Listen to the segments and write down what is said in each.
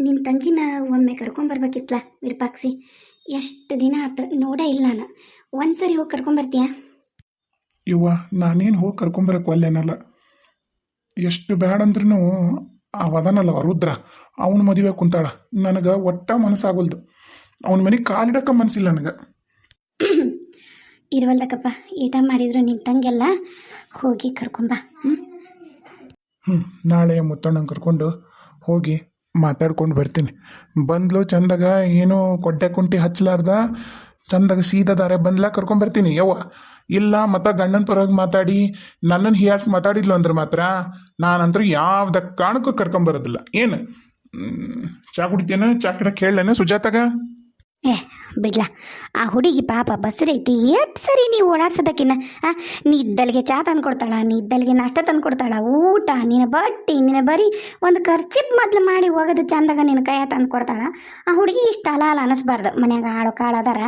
ನಿನ್ನ ತಂಗಿನ ಒಮ್ಮೆ ಕರ್ಕೊಂಬರ್ಬೇಕಿತ್ತಲ ವಿರೂಪಾಕ್ಷಿ. ಎಷ್ಟು ದಿನ ಆತು ನೋಡೇ ಇಲ್ಲ ನಾನು. ಒಂದ್ಸರಿ ಹೋಗಿ ಕರ್ಕೊಂಬರ್ತೀಯ ಇವ್ವ ನಾನೇನು ಹೋಗಿ ಕರ್ಕೊಂಬರಕ್ಕೆ ಒಲ್ಲೇನಲ್ಲ. ಎಷ್ಟು ಬ್ಯಾಡಂದ್ರೂ ಅವದನಲ್ಲವ ರುದ್ರ ಅವನ ಮದುವೆ ಕುಂತಾಳ. ನನಗೆ ಒಟ್ಟ ಮನಸ್ಸಾಗಲ್ದು. ಅವನ ಮನೆಗೆ ಕಾಲಿಡಕ್ಕೆ ಮನಸ್ಸಿಲ್ಲ ನನಗೆ. ಇರುವಲ್ದಕ್ಕಪ್ಪ ಈಟ ಮಾಡಿದ್ರು ನಿನ್ನ ತಂಗೆಲ್ಲ ಹೋಗಿ ಕರ್ಕೊಂಬ ಹ್ಞೂ ಹ್ಞೂ ನಾಳೆ ಮುತ್ತಣ್ಣಂಗೆ ಕರ್ಕೊಂಡು ಹೋಗಿ ಮಾತಾಡ್ಕೊಂಡು ಬರ್ತೀನಿ. ಬಂದ್ಲು ಚಂದಾಗ, ಏನು ಕೊಡ್ಡೆ ಕುಂಟಿ ಹಚ್ಚಲಾರ್ದ? ಚಂದಾಗ ಸೀದಾ ದಾರೆ ಬಂದ್ಲ ಕರ್ಕೊಂಬರ್ತೀನಿ ಯವ್ವ, ಇಲ್ಲ, ಮತ್ತು ಗಂಡನ ಪರವಾಗಿ ಮಾತಾಡಿ ನನ್ನನ್ನು ಹೀಯಾಕ್ ಮಾತಾಡಿದ್ಲು ಅಂದ್ರೆ ಮಾತ್ರ ನಾನಂತರೂ ಯಾವ್ದ ಕಾರಣಕ್ಕೂ ಕರ್ಕೊಂಬರೋದಿಲ್ಲ ಏನು? ಚಾ ಕುಡಿತೇನೆ? ಚಾ ಕಿಡಕ್ಕೆ ಹೇಳೇನೆ ಸುಜಾತಾಗ? ಏ, ಬಿಡ್ಲ. ಆ ಹುಡುಗಿ ಪಾಪ ಬಸ್ರೈತಿ, ಎಷ್ಟು ಸರಿ ನೀವು ಓಡಾಡ್ಸೋದಕ್ಕಿನ್ನ, ಆ, ನೀ ಇದ್ದಲ್ಲಿಗೆ ಚಾ ತಂದು ಕೊಡ್ತಾಳ ನೀ ಇದ್ದಲ್ಲಿಗೆ ನಾಷ್ಟ ತಂದು ಕೊಡ್ತಾಳ ಊಟ, ನಿನ್ನ ಬಟ್ಟಿ, ನಿನ್ನ ಬರೀ ಒಂದು ಖರ್ಚಿಪ್ ಮೊದ್ಲು ಮಾಡಿ ಹೋಗೋದು ಚಂದಾಗ ನಿನ್ನ ಕೈಯ ತಂದು ಕೊಡ್ತಾಳ ಆ ಹುಡುಗಿ ಇಷ್ಟ ಅಲಾಲ ಅಲ್ಲ ಅನಿಸ್ಬಾರ್ದು, ಮನ್ಯಾಗ ಆಡೋ ಕಾಳದಾರ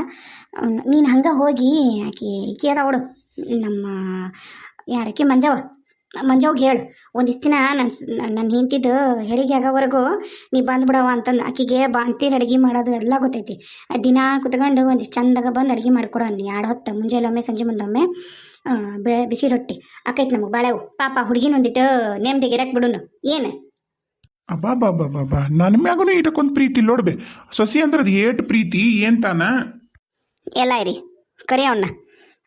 ನೀನು ಹಂಗೆ ಹೋಗಿ ಆಕೆ ಅದ ಅವಡು ನಮ್ಮ ಯಾರಕ್ಕೆ ಮಂಜವ ಮಂಜವ್ಗೆ ಹೇಳು. ಒಂದಿಷ್ಟು ದಿನ ನನ್ನ ನನ್ನ ಹಿಂತಿದ್ದು ಹೆರಿಗೆ ಆಗೋವರೆಗೂ ನೀ ಬಂದ್ಬಿಡವ ಅಂತಂದು ಆಕಿಗೆ ಬಾಣ್ತೀರ ಅಡುಗೆ ಮಾಡೋದು ಎಲ್ಲ ಗೊತ್ತೈತಿ. ದಿನ ಕುತ್ಕೊಂಡು ಒಂದಿಷ್ಟು ಚಂದಾಗ ಬಂದು ಅಡುಗೆ ಮಾಡಿಕೊಡು ನೀ ಎರಡು ಹೊತ್ತು ಮುಂಜಾನೆ ಒಮ್ಮೆ ಸಂಜೆ ಮುಂದೊಮ್ಮೆ ಬೆಳೆ ಬಿಸಿ ರೊಟ್ಟಿ. ಆಕೈತಿ ನಮಗೆ ಬಾಳೆವು ಪಾಪ ಹುಡುಗಿನ ಒಂದಿಟ್ಟು ನೇಮ್ದಿಗೆ ಇರಕ್ಕೆ ಬಿಡುನು. ಏನು? ಅಬ್ಬಾ ಬಾ ಬಾ ಬಾ ಬಾ ನನ್ನ ಮ್ಯಾಗೂ ಇದಕ್ಕೊಂದು ಪ್ರೀತಿ ನೋಡ್ಬೆ ಸೊಸಿ ಅಂದ್ರೆ ಅದು ಏಟ್ ಪ್ರೀತಿ ಏನ್ ತಾನ? ಎಲ್ಲ ಇರಿ. ಕರಿ ಅವನ್ನ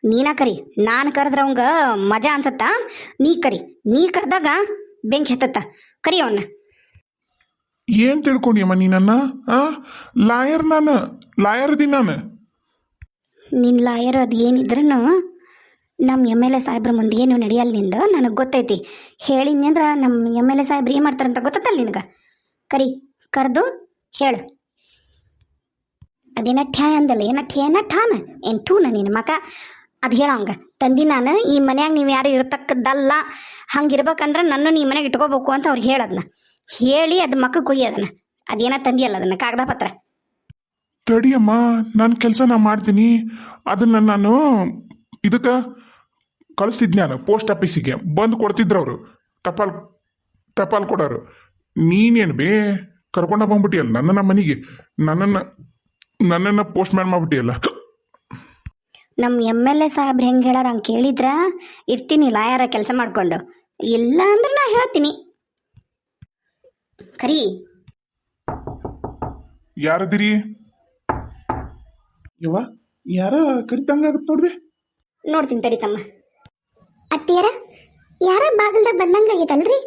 ನೀನ ಕರಿ ನಾನು ಕರೆದ್ರೆ ಅವಂಗ ಮಜಾ ಅನ್ಸತ್ತಾ? ನೀ ಕರಿ ನೀ ಕರೆದಾಗ ಬೆಂಕಿ ಹತ್ತತ್ತ. ಕರಿ ಅವನ್ನ ಏನ್ ತಿಳ್ಕೊಂಡಿಯಮ್ಮ ನೀನನ್ನ ಆ? ಲಾಯರ್ ನಾನು ಲಾಯರ್ ದಿ ನಾನು? ನಿನ್ನ ಲಾಯರ್ ಅದು ಏನಿದ್ರೂ ನಮ್ಮ ಎಂ ಎಲ್ ಎ ಸಾಹೇಬ್ರ ಮುಂದೆ ಏನು ನಡೆಯಲ್ಲ ನಿಂದು? ನನಗೆ ಗೊತ್ತೈತಿ. ಹೇಳಿದ್ನಿ ಅಂದ್ರೆ ನಮ್ಮ ಎಂ ಎಲ್ ಎ ಸಾಹೇಬ್ರು ಏನು ಮಾಡ್ತಾರಂತ ಗೊತ್ತಲ್ಲ ನಿನಗೆ? ಕರಿ ಕರೆದು ಹೇಳು. ಅದೇನ ಠ್ಯಾ ಅಂದಲ್ಲ ಏನ ಠ್ಯಾನ ಠಾನ? ಏನು ಠೂನ ನಿನ್ನ ಮಕ ಅದು ಹೇಳಂಗ ತಂದಿ ನಾನು, ಈ ಮನ್ಯಾಗ ನೀವು ಯಾರು ಇರ್ತಕ್ಕದ್ದಲ್ಲ, ಹಂಗಿರ್ಬೇಕಂದ್ರೆ ನನ್ನ ಈ ಮನೆಗೆ ಇಟ್ಕೋಬೇಕು ಅಂತ ಅವ್ರು ಹೇಳದ್ನ. ಹೇಳಿ ಅದು ಮಕ್ಕ ಕೊಯ್ಯದನ್ನ ಅದೇನ ತಂದಿಯಲ್ಲ ಅದನ್ನ, ಕಾಗದ ಪತ್ರ. ತಡಿಯಮ್ಮ ನನ್ನ ಕೆಲಸ ನಾ ಮಾಡ್ತೀನಿ. ಅದನ್ನ ನಾನು ಇದಕ್ಕೆ ಕಳಿಸ್ತಿದ್ನಿ ನಾನು, ಪೋಸ್ಟ್ ಆಫೀಸಿಗೆ. ಬಂದು ಕೊಡ್ತಿದ್ರು ಅವರು. ಟಪಾಲ್ ಟಪಾಲ್ ಕೊಡೋರು. ನೀನೇನು ಬೇ, ಕರ್ಕೊಂಡ ಬಂದ್ಬಿಟ್ಟಿಯಲ್ಲ ನಮ್ಮ ಮನೆಗೆ? ನನ್ನನ್ನು ನನ್ನನ್ನು ಪೋಸ್ಟ್ ಮ್ಯಾನ್ ಮಾಡ್ಬಿಟ್ಟಿಯಲ್ಲ? ನಮ್ಮ ಎಂ ಎಲ್ ಎ ಸಾಹೇಬ್ರು ಹೆಂಗೆ ಹೇಳಾರ ಹಂಗೆ ಕೇಳಿದ್ರ ಇರ್ತೀನಿ ಲಾಯರ ಕೆಲಸ ಮಾಡಿಕೊಂಡು. ಇಲ್ಲ ಅಂದ್ರೆ ನಾ ಹೇಳ್ತೀನಿ. ಕರಿ. ಯಾರದಿರಿ? ಯವ್ವ ಯಾರ ಕರಿತಂಗಾಗತ್ತೆ ನೋಡ್ರಿ. ನೋಡ್ತೀನಿ ತಡಿ ತಮ್ಮ. ಅತ್ತಿಯರ ಯಾರ ಬಾಗಿಲ್ದಾಗ ಬಂದಂಗಾಗೈತಲ್ರಿ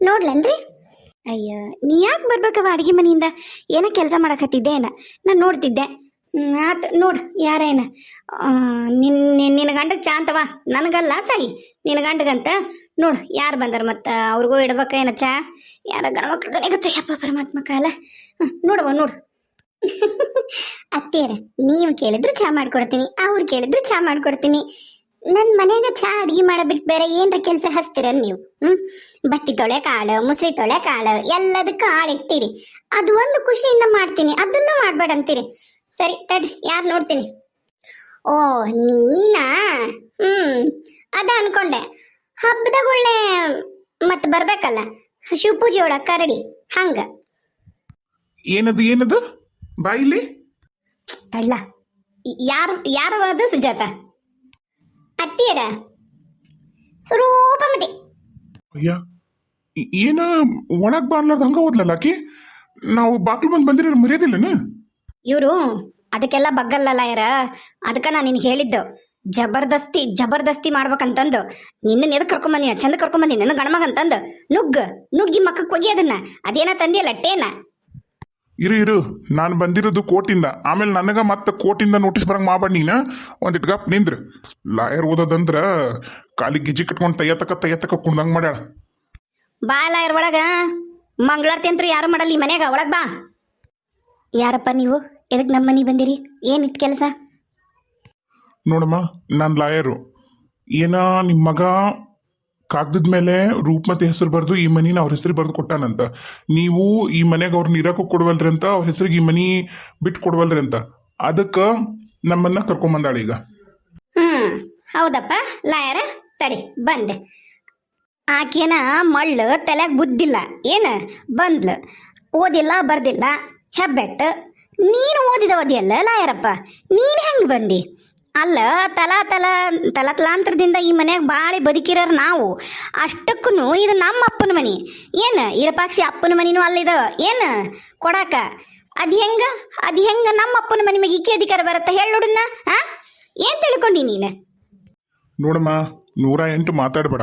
ನೋಡ್ಲನ್ರಿ? ಅಯ್ಯ ನೀ ಯಾಕೆ ಬರ್ಬೇಕವ ಅಡುಗೆ ಮನೆಯಿಂದ? ಏನೋ ಕೆಲಸ ಮಾಡಕತ್ತಿದ್ದೆ ಏನ ನಾನು ನೋಡ್ತಿದ್ದೆ. ಆತ್ ನೋಡು ಯಾರೇನ? ನಿನ್ನ ನಿನ್ನ ಗಂಡಗೆ ಚಾ ಅಂತವ ನನಗಲ್ಲ ತಾಯಿ. ನಿನ್ನ ಗಂಡಗಂತ. ನೋಡು ಯಾರು ಬಂದಾರ ಮತ್ತು? ಅವ್ರಿಗೂ ಇಡ್ಬೇಕ ಏನ ಚಾ? ಯಾರ ಗಣಮಕ್ಳು ಗೊತ್ತ? ಯಪ್ಪ, ಪರಮಾತ್ಮ ಕಾಲ. ನೋಡುವ, ನೋಡು. ಅತ್ತೇರ ನೀವು ಕೇಳಿದ್ರು ಚಾ ಮಾಡ್ಕೊಡ್ತೀನಿ. ಅವ್ರು ಕೇಳಿದ್ರು ಚಾ ಮಾಡ್ಕೊಡ್ತೀನಿ. ನನ್ನ ಮನೆಯಾಗ ಚಾ ಅಡುಗೆ ಮಾಡಬಿಟ್ಟು ಬೇರೆ ಏನರ ಕೆಲಸ ಹಚ್ತೀರ ನೀವು? ಹ್ಮ್? ಬಟ್ಟೆ ತೊಳೆ ಕಾಳು ಮುಸ್ರಿ ತೊಳೆ ಕಾಳು ಎಲ್ಲದಕ್ಕೂ ಆಳು ಇಡ್ತೀರಿ ಅದು ಒಂದು ಖುಷಿಯಿಂದ ಮಾಡ್ತೀನಿ. ಅದನ್ನು ಮಾಡಬೇಡ ಅಂತೀರಿ ಸರಿ ತಡ್ರಿ ಯಾರು ನೋಡ್ತೀನಿ? ಓ ನೀನಾ? ಹ್ಮ್ ಅದ ಅನ್ಕೊಂಡೆ. ಹಬ್ಬದಾಗ ಒಳ್ಳೆ ಮತ್ತೆ ಬರ್ಬೇಕಲ್ಲ ಶಿವಪೂಜೆ ಒಳಗೆ ಕರಡಿ ಹಂಗ. ಏನದು ಏನದು? ಬಾಯಿಲಿ? ಅಲ್ಲ ಯಾರು ಯಾರು ಅದು ಸುಜಾತ? ಅತ್ತಿಯರ? ಸ್ವರೂಪಮತಿ. ಅಯ್ಯ ಏನ ಒಳಗ್ ಬಾರ್ಲಾರ್ದ ಹಂಗ ಹೋದ್ಲಲ್ಲ ಆಕಿ? ನಾವು ಬಾಕ್ಲು ಬಂದು ಬಂದಿರೋ ಮರ್ಯಾದಿಲ್ಲನ? ಇವರು ಅದಕ್ಕೆಲ್ಲ ಬಗ್ಗಲ್ಲಲ್ಲ ಯಾರ ಅದಕ್ಕೆ ನಾನು ನಿನಗೆ ಹೇಳಿದ್ದು. ಜಬರ್ದಸ್ತಿ ಜಬರ್ದಸ್ತಿ ಮಾಡ್ಬೇಕಂತಂದು. ನಿನ್ನ ಎದಕ್ಕೆ ಕರ್ಕೊಂಬಂದಿನ ಚಂದ ಕರ್ಕೊಂಬಂದಿನ ನನ್ನ ಗಣಮಗಂತಂದು ನುಗ್ಗ ನುಗ್ಗಿ ಮಕ್ಕಕ್ಕೆ ಹೋಗಿ ಅದನ್ನ. ಅದೇನ ತಂದಿಯಲ್ಲ ಟೇನ ಇರು ಇರು. ನಾನು ಬಂದಿರೋದು ಕೋಟಿಂದ ಆಮೇಲೆ ನನಗೆ ಮತ್ತೆ ಕೋಟಿಂದ ನೋಟಿಸ್ ಬರಂಗ್ ಮಾಡ್ಬೇಡ ನೀನು. ಒಂದಿಟ್ ಗಪ್ ನಿಂದ್ರ. ಲಾಯರ್ ಓದೋದಂದ್ರ ಕಾಲಿ ಗಿಜಿ ಕಟ್ಕೊಂಡು ತಯ್ಯತಕ್ಕ ತಯ್ಯತಕ್ಕ ಕುಣ್ದಂಗ್ ಮಾಡ್ಯಾಳ. ಬಾ ಲಾಯರ್ ಒಳಗ. ಮಂಗಳಾರತಿ ಅಂತೂ ಯಾರು ಮಾಡಲ್ಲ ಈ ಮನ್ಯಾಗ. ಒಳಗೆ ಬಾ. ಯಾರಪ್ಪ ನೀವು? ಎದಕ್ಕೆ ನಮ್ಮ ಮನೆಗೆ ಬಂದಿರಿ? ಏನಿತ್ತು ಕೆಲಸ? ನೋಡಮ್ಮ ನಾನು ಲಾಯರು. ಏನ ನಿಮ್ಮ ಮಗ ಕಾಗದದ ಮೇಲೆ ರೂಪಮತಿ ಹೆಸರು ಬರೆದು ಈ ಮನಿನ ಅವ್ರ ಹೆಸರು ಬರೆದು ಕೊಟ್ಟಾನಂತ. ನೀವು ಈ ಮನೆಗೆ ಅವ್ರನ್ನ ಇರಕ್ಕೂ ಕೊಡವಲ್ರಿ ಅಂತ ಅವ್ರ ಹೆಸರಿಗೆ ಈ ಮನಿ ಬಿಟ್ಟು ಕೊಡವಲ್ರಿ ಅಂತ. ಅದಕ್ಕೆ ನಮ್ಮನ್ನ ಕರ್ಕೊಂಬಂದಾಳ ಈಗ. ಹ್ಮ್ ಹೌದಪ್ಪ. ಲಾಯರ ತಡಿ ಬಂದೆ. ಆಕೇನ ಮಳ್ಳು ತಲೆಗೆ ಬುದ್ದಿಲ್ಲ. ಏನ? ಬಂದ್ಲು. ಓದಿಲ್ಲ ಬರ್ದಿಲ್ಲ. ಹೆಬ್ಬೆಟ್ ನೀನು ಓದಿದ ಓದಿಯಲ್ಲ ಲಾಯರಪ್ಪ? ನೀನು ಹೆಂಗೆ ಬಂದಿ? ಅಲ್ಲ, ತಲಾ ತಲಾ ತಲಾಂತರದಿಂದ ಈ ಮನ್ಯಾಗ ಬಾಳಿ ಬದುಕಿರೋರು ನಾವು. ಅಷ್ಟಕ್ಕೂ ಇದು ನಮ್ಮ ಅಪ್ಪನ ಮನೆ. ಏನು, ಇರಪಾಕ್ಷಿ ಅಪ್ಪನ ಮನಿನೂ ಅಲ್ಲಿದ ಏನು, ಕೊಡಾಕ? ಅದು ಹೆಂಗೆ? ಅದು ಹೆಂಗೆ ನಮ್ಮ ಅಪ್ಪನ ಮನೆ ಮ್ಯಾಗ ಈಕೆ ಅಧಿಕಾರ ಬರುತ್ತೆ ಹೇಳಿ ನೋಡನ್ನ ಹಾಂ ಏನು ತಿಳ್ಕೊಂಡಿ ನೀನು? ನೋಡಮ್ಮ, ನೂರ ಎಂಟು ಮಾತಾಡಬೇಡ.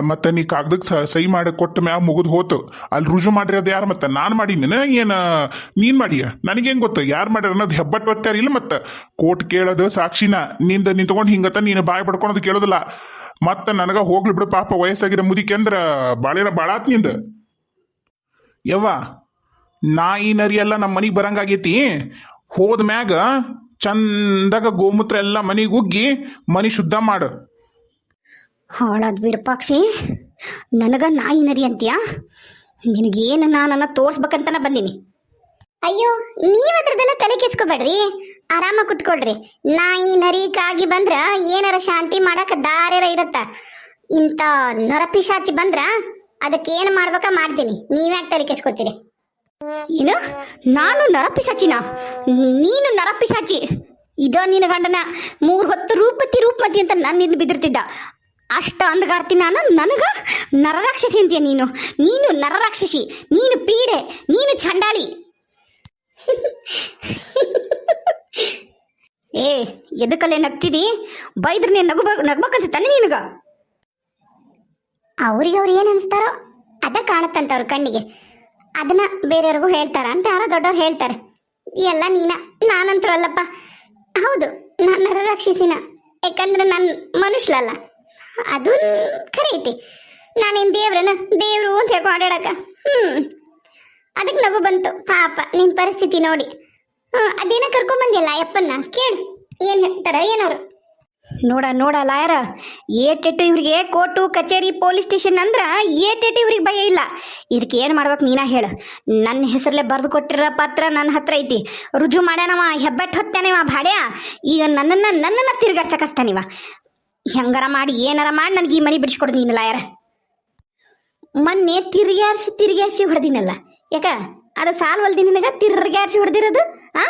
ಮತ್ತೆ ನೀ ಕಾಗದಕ್ಕೆ ಸಹಿ ಮಾಡಿ ಕೊಟ್ಟ ಮ್ಯಾಗ ಮುಗಿದು ಹೋತು. ಅಲ್ಲಿ ರುಜು ಮಾಡಿರೋದು ಯಾರು ಮತ್ತೆ? ನಾನು ಮಾಡೀನಿ. ಏನು, ನೀನು ಮಾಡಿಯ? ನನಗೇನು ಗೊತ್ತು? ಯಾರು ಮಾಡ್ಯಾರ ಅನ್ನೋದು ಹೆಬ್ಬಟ್ಟು ಒತ್ತಾರ ಇಲ್ಲ ಮತ್ತೆ? ಕೋರ್ಟ್ ಕೇಳೋದು ಸಾಕ್ಷಿನ, ನಿಂದ ನಿಂತ್ಕೊಂಡು ಹಿಂಗತ್ತ ನೀನು ಬಾಯಿ ಪಡ್ಕೊಳೋದು ಕೇಳೋದಿಲ್ಲ. ಮತ್ತೆ ನನಗೆ ಹೋಗ್ಲಿ ಬಿಡು ಪಾಪ, ವಯಸ್ಸಾಗಿರೋ ಮುದಿಕೆ ಅಂದ್ರೆ ಬಾಳೆಲ್ಲ ಬಾಳಾತ್ನಿಂದ. ಯವ್ವ, ನಾಯಿ ನರಿ ಎಲ್ಲ ನಮ್ಮ ಮನೆಗೆ ಬರಂಗಾಗೈತಿ. ಹೋದ ಮ್ಯಾಗ ಚಂದಾಗ ಗೋಮೂತ್ರ ಎಲ್ಲ ಮನೆಗೆ ಉಗ್ಗಿ ಮನೆ ಶುದ್ಧ ಮಾಡು. ಹಾಳಾದ ವಿರೂಪಾಕ್ಷಿ ನನಗೆ ನಾಯಿ ನರಿ ಅಂತೀಯಾ? ನಿನಗೇನು ನಾನನ್ನ ತೋರ್ಸ್ಬೇಕಂತನ ಬಂದೀನಿ. ಅಯ್ಯೋ ನೀವು ಅದ್ರದ್ದೆಲ್ಲ ತಲೆ ಕೆಸ್ಕೋಬೇಡ್ರಿ. ಆರಾಮ ಕುತ್ಕೊಳ್ರಿ. ನಾಯಿ ನರಿ ಕಾಗಿ ಬಂದ್ರ ಏನಾರ ಶಾಂತಿ ಮಾಡಕ್ಕೆ ದಾರ್ಯಾರ ಇರತ್ತ. ಇಂಥ ನರಪಿಶಾಚಿ ಬಂದ್ರ ಅದಕ್ಕೆ ಮಾಡ್ಬೇಕಾ ಮಾಡ್ಬೇಕ ಮಾಡ್ತೀನಿ. ನೀವ್ಯಾಕೆ ತಲೆ ಕೆಸ್ಕೋತೀರಿ? ಏನು? ನಾನು ನರಪಿಸಾಚಿನ ನೀನು ನರಪಿಸಾಚಿ ಇದ ನಿನ್ನ ಗಂಡನ ಮೂರು ಹೊತ್ತು ರೂಪತಿ ರೂಪಮತಿ ಅಂತ ನನ್ನ ಇಲ್ಲಿ ಬಿದ್ದಿರ್ತಿದ್ದ ಅಷ್ಟ ಅಂದಗಾರ್ತಿ ನಾನು, ನನಗೆ ನರರಾಕ್ಷಸಿ ಅಂತೀಯ ನೀನು. ನೀನು ನರರಾಕ್ಷಸಿ, ನೀನು ಪೀಡೆ, ನೀನು ಚಂಡಾಳಿ. ಏ ಎದಕ್ಕಲ್ಲೇ ನಗ್ತಿದಿ? ಬೈದ್ರೆ ನೀನು ನಗು ನಗ್ಬೇಕನ್ಸುತ್ತಾನೆ ನಿನಗ? ಅವ್ರಿಗೆ ಅವ್ರು ಏನು ಅನಿಸ್ತಾರೋ ಅದ ಕಾಣುತ್ತಂತ ಅವ್ರ ಕಣ್ಣಿಗೆ. ಅದನ್ನ ಬೇರೆಯವ್ರಿಗೂ ಹೇಳ್ತಾರ ಅಂತ ಯಾರೋ ದೊಡ್ಡವ್ರು ಹೇಳ್ತಾರೆ. ಎಲ್ಲ ನೀನ ನಾನಂತರೂ ಅಲ್ಲಪ್ಪ. ಹೌದು ನಾನು ನರರಕ್ಷಿಸಿನ. ಯಾಕಂದ್ರೆ ನಾನು ಮನುಷ್ಯಳಲ್ಲ. ಅದು ಖರೆ ಐತಿ. ನಾನೇನು ದೇವ್ರನ ದೇವ್ರು ಅಂತ ಹೇಳ್ಕೊ ಆಡಾಡಕ ಹ್ಞೂ ಅದಕ್ಕೆ ನಗು ಬಂತು. ಪಾಪ ನಿನ್ನ ಪರಿಸ್ಥಿತಿ ನೋಡಿ. ಹ್ಞೂ ಅದೇನ ಕರ್ಕೊಂಬಂದಿಲ್ಲ ಅಯ್ಯಪ್ಪನ್ನ? ಕೇಳು. ಏನು ಹೇಳ್ತಾರ, ಏನವರು? ನೋಡ ನೋಡ ಲಾಯರ. ಏಟೆಟ್ಟು ಇವ್ರಿಗೆ ಕೋರ್ಟು, ಕಚೇರಿ, ಪೊಲೀಸ್ ಸ್ಟೇಷನ್ ಅಂದ್ರ ಏಟೆಟ್ಟು ಇವ್ರಿಗೆ ಭಯ ಇಲ್ಲ. ಇದಕ್ಕೆ ಏನು ಮಾಡ್ಬೇಕು ನೀನ ಹೇಳು. ನನ್ನ ಹೆಸರಲ್ಲೇ ಬರೆದು ಕೊಟ್ಟಿರೋ ಪತ್ರ ನನ್ನ ಹತ್ರ ಐತಿ. ರುಜು ಮಾಡ್ಯಾನವ ಹೆಬ್ಬೆಟ್ಟು ಹೊತ್ತಾನಿವ ಭಾಡ್ಯ. ಈಗ ನನ್ನನ್ನು ನನ್ನನ್ನು ತಿರ್ಗಾಡ್ಸಕಸ್ತಾನಿವ ಹೆಂಗಾರ ಮಾಡಿ, ಏನಾರ ಮಾಡಿ ನನಗೆ ಈ ಮನೆ ಬಿಡಿಸ್ಕೊಡು ನೀನಲ್ಲ ಯಾರ ಮೊನ್ನೆ ತಿರ್ಗ್ಯಾರ್ಸಿ ತಿರ್ಗ್ಯಾರ್ಸಿ ಹೊಡೆದಿನಲ್ಲ. ಯಾಕ? ಅದು ಸಾಲ್ವಲ್ದಿ ನಿನಗ ತಿರ್ಗ್ಯಾರ್ಸಿ ಹೊಡೆದಿರೋದು, ಆ?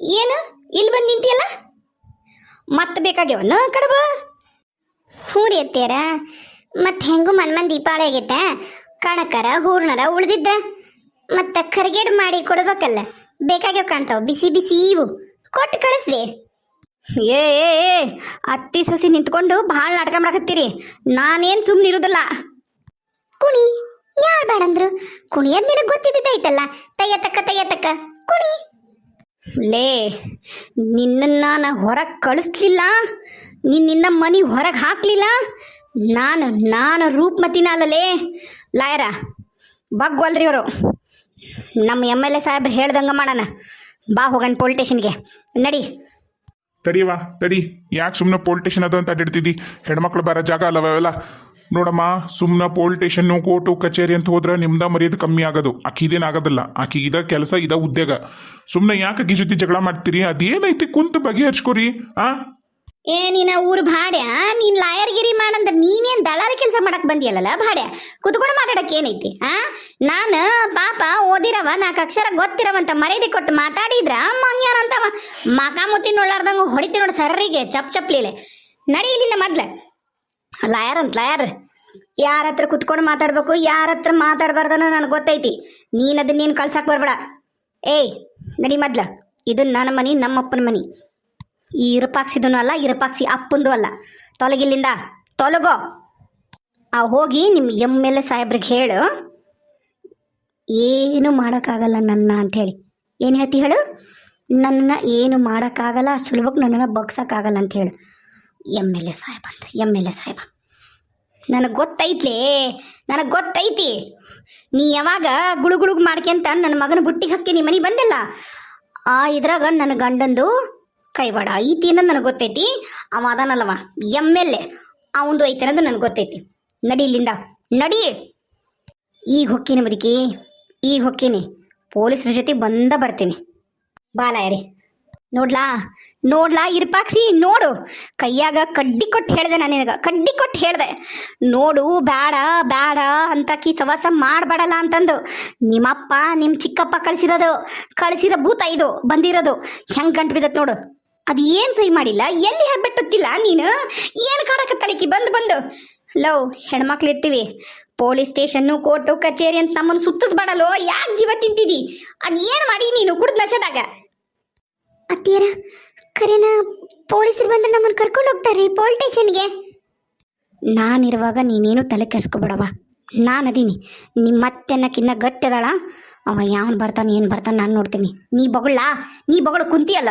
ಏನು? ಇಲ್ಲಿ ಬಂದು ನಿಂತಿಯಲ್ಲ? ಮತ್ತೆ ಬೇಕಾಗ್ಯವನ್ನ ಕಡಬ. ಹ್ಞೂ ರೀ ಅತ್ತೆಯರ. ಮತ್ತೆ ಮನ್ ಮನ್ಮನ್ ದೀಪಾವಳಿ ಆಗೈತೆ. ಕಣಕರ, ಹೂರ್ಣರ ಉಳ್ದಿದ್ದ. ಮತ್ತೆ ಕರಿಗೇಡು ಮಾಡಿ ಕೊಡ್ಬೇಕಲ್ಲ. ಬೇಕಾಗ್ಯಾವ ಕಾಣ್ತಾವ. ಬಿಸಿ ಬಿಸಿ ಇವು. ಕೊಟ್ಟು ಕಳಿಸ್ರಿ ಏ ಏ ಏ ಅತ್ತಿ ಸೊಸಿ ನಿಂತ್ಕೊಂಡು ಭಾಳ ನಾಟಕ ಮಾಡಕತ್ತೀರಿ. ನಾನೇನು ಸುಮ್ಮನೆ ಇರೋದಿಲ್ಲ. ಕುಣಿ ಯಾರು ಬೇಡಂದ್ರು ಕುಣಿಯದ್ ನಿನಗೆ ಗೊತ್ತಿದ್ದೈತಲ್ಲ? ತಯ್ಯ ತಯ್ಯತಕ್ಕ. ತಯ್ಯ ತಕ್ಕ ಕುಣಿ. ಲೇ ನಿನ್ನ ನಾನು ಹೊರಗೆ ಕಳಿಸ್ಲಿಲ್ಲ. ನಿನ್ನ ಮನಿ ಹೊರಗೆ ಹಾಕ್ಲಿಲ್ಲ. ನಾನು ನಾನು ರೂಪಮತಿನ ಅಲ್ಲಲೇ. ಲಾಯರ ಬಗ್ವಲ್ರಿ ಅವರು ನಮ್ಮ ಎಂ ಎಲ್ ಎ ಸಾಹೇಬ್ರು ಹೇಳ್ದಂಗೆ ಮಾಡೋಣ. ಬಾ ಹೋಗಣ ಪೊಲೀಸ್ ಸ್ಟೇಷನ್ಗೆ. ನಡಿ. ತಡಿಯವ್ವ ತಡಿ. ಯಾಕೆ ಸುಮ್ಮನೆ ಪೋಲ್ ಸ್ಟೇಷನ್ ಅದು ಅಂತ ಅಡ್ಡಿಡ್ತಿದ್ದಿ ಹೆಣ್ಮಕ್ಳು ಬರೋ ಜಾಗ ಅಲ್ಲವ ಅವೆಲ್ಲ. ನೋಡಮ್ಮ ಸುಮ್ಮನೆ ಪೋಲ್ ಸ್ಟೇಷನ್ನು ಕೋರ್ಟು ಕಚೇರಿ ಅಂತ ಹೋದ್ರೆ ನಿಮ್ದ ಮರ್ಯಾದೆ ಕಮ್ಮಿ ಆಗೋದು. ಆಗೋದಿಲ್ಲ. ಆಕಿ ಇದ ಕೆಲಸ, ಇದ ಉದ್ಯೋಗ. ಸುಮ್ಮನೆ ಯಾಕೆ ಗಿಜುತಿ ಜೊತೆ ಜಗಳ ಮಾಡ್ತೀರಿ? ಅದೇನೈತಿ ಕುಂತು ಬಗೆಹರಿಸ್ಕೊರಿ ಆ? ಏ, ನೀನ ಊರು ಭಾಡ್ಯ? ನೀನ್ ಲಾಯರ್ಗಿರಿ ಮಾಡಂದ್ರ ನೀನೇನ್ ದಳ್ಳಾರಿ ಕೆಲಸ ಮಾಡಕ್ ಬಂದಿಯಲ್ಲ ಭಾಡ್ಯ? ಕುತ್ಕೊಂಡು ಮಾತಾಡಕ್ ಏನೈತಿ, ಆ? ನಾನು ಪಾಪ ಓದಿರವ ನಾಲ್ಕು ಅಕ್ಷರ ಗೊತ್ತಿರವಂತ ಮರ್ಯಾದೆ ಕೊಟ್ಟು ಮಾತಾಡಿದ್ರ ಮಂಗ್ಯಾರ ಅಂತವ. ಮಕ ಮುತ್ತಿ ನೋಡ್ಲಾರ್ದಂಗ ಹೊಡಿತಿ ನೋಡಿ ಸರ್ರಿಗೆ, ಚಪ್ ಚಪ್ಲಿಲೆ ನಡಿ ಇಲ್ಲಿಂದ ಮೊದ್ಲ. ಲಾಯರ್ ಅಂತ ಲಾಯರ್. ಯಾರ ಹತ್ರ ಕುತ್ಕೊಂಡು ಮಾತಾಡ್ಬೇಕು, ಯಾರ ಹತ್ರ ಮಾತಾಡ್ಬಾರ್ದನ ನನಗೆ ಗೊತ್ತೈತಿ. ನೀನ್ ಅದನ್ನ ನೀನು ಕಳ್ಸಕ್ ಬರ್ಬೇಡ. ಏಯ್, ನಡಿ ಮೊದ್ಲ. ಇದು ನನ್ನ ಮನಿ, ನಮ್ಮಪ್ಪನ ಮನಿ. ಈ ಇರಪಾಕ್ಸಿದನು ಅಲ್ಲ ಇರಪಾಕ್ಸಿ ಅಪ್ಪಂದು ಅಲ್ಲ. ತೊಲಗಿಲ್ಲಿಂದ, ತೊಲಗೋ. ಆ, ಹೋಗಿ ನಿಮ್ಮ ಎಂ ಎಲ್ ಎ ಸಾಹೇಬ್ರಿಗೆ ಹೇಳು. ಏನು ಮಾಡೋಕ್ಕಾಗಲ್ಲ ನನ್ನ ಅಂಥೇಳಿ ಏನು ಹೇಳ್ತಿ ಹೇಳು? ನನ್ನ ಏನು ಮಾಡೋಕ್ಕಾಗಲ್ಲ ಸುಲಭಕ್ಕೆ ನನ್ನನ್ನು ಬಗ್ಸೋಕ್ಕಾಗಲ್ಲ ಅಂತ ಹೇಳು. ಎಂ ಎಲ್ ಎ ಸಾಹೇಬ ಅಂತ, ಎಂ ಎಲ್ ಎ ಸಾಹೇಬ. ನನಗೆ ಗೊತ್ತೈತ್ಲೇ, ನನಗೆ ಗೊತ್ತೈತಿ. ನೀ ಯಾವಾಗ ಗುಳುಗುಳುಗ್ ಮಾಡ್ಕೊಂತ ನನ್ನ ಮಗನ ಬುಟ್ಟಿಗೆ ಹಕ್ಕಿ ನಿಮ್ಮ ಮನೆಗೆ ಬಂದಿಲ್ಲ? ಆ, ಇದ್ರಾಗ ನನ್ನ ಗಂಡಂದು ಕೈವಾಡ. ಐತಿ ಅನ್ನೋದು ನನಗೆ ಗೊತ್ತೈತಿ, ಅವ ಅದಾನಲ್ಲವ, ಎಂ ಎಲ್ ಎ. ಅವಂದು ಐತಿ ಅನ್ನೋದು ನನಗೆ ಗೊತ್ತೈತಿ. ನಡಿ ಇಲ್ಲಿಂದ. ನಡಿ. ಈಗ ಹೊಕ್ಕೀನಿ ಬದುಕಿ ಈಗ ಹೊಕ್ಕೀನಿ. ಪೊಲೀಸ್ರ ಜೊತೆ ಬಂದ ಬರ್ತೀನಿ. ಬಾಲಾಯರಿ ನೋಡ್ಲಾ? ನೋಡ್ಲಾ ಇರ್ಪಾಕ್ಸಿ, ನೋಡು. ಕೈಯಾಗ ಕಡ್ಡಿ ಕೊಟ್ಟು ಹೇಳ್ದೆ ನಾನು ನಿನಗೆ. ಕಡ್ಡಿ ಕೊಟ್ಟು ಹೇಳ್ದೆ. ನೋಡು ಬೇಡ ಬೇಡ ಅಂತ ಕಿ ಸವಾಸ ಮಾಡಬೇಡಲ್ಲ ಅಂತಂದು. ನಿಮ್ಮಪ್ಪ ನಿಮ್ಮ ಚಿಕ್ಕಪ್ಪ ಕಳಿಸಿರೋದು. ಕಳಿಸಿರೋ ಭೂತ ಇದು, ಬಂದಿರೋದು. ಹೆಂಗೆ ಗಂಟು ಬಿದ್ದತ್ ನೋಡು. ಅದು ಏನು ಸಹಿ ಮಾಡಿಲ್ಲ? ಎಲ್ಲಿ ಹೆಬ್ಬೆಟ್ಟುತ್ತಿಲ್ಲ ನೀನು? ಏನು ಕಾಡಕತ್ತಳಿಕಿ ಬಂದು ಬಂದು? ಲವ್ ಹೆಣ್ಮಕ್ಳು ಇರ್ತೀವಿ. ಪೊಲೀಸ್ ಸ್ಟೇಷನ್ನು ಕೋರ್ಟು ಕಚೇರಿ ಅಂತ ನಮ್ಮನ್ನು ಸುತ್ತಿಸ್ಬೇಡಲ್ಲೋ ಯಾಕೆ ಜೀವ ತಿಂತಿದಿ? ಅದು ಏನು ಮಾಡಿ ನೀನು ಕುಡ್ದು ನಶದಾಗ? ಅತ್ತಿಯರ ಕರೆನ ಪೊಲೀಸರು ಬಂದ್ರೆ ನಮ್ಮನ್ನು ಕರ್ಕೊಂಡು ಹೋಗ್ತಾರೆ ಪೊಲೀಸ್ ಸ್ಟೇಷನ್ಗೆ. ನಾನಿರುವಾಗ ನೀನೇನು ತಲೆ ಕೆಡ್ಸ್ಕೊಬೇಡವ್ವ ನಾನು ಅದೀನಿ ನಿಮ್ಮ ಅತ್ತೆನ್ನಕ್ಕಿನ್ನ ಗಟ್ಟಿ ಅದಾಳ ಅವ ಯಾವನ್ ಬರ್ತಾನೆ ಏನು ಬರ್ತಾನೆ ನಾನು ನೋಡ್ತೀನಿ. ನೀ ಬಗಳ ನೀ ಬಗಳ ಕುಂತಿಯಲ್ಲ?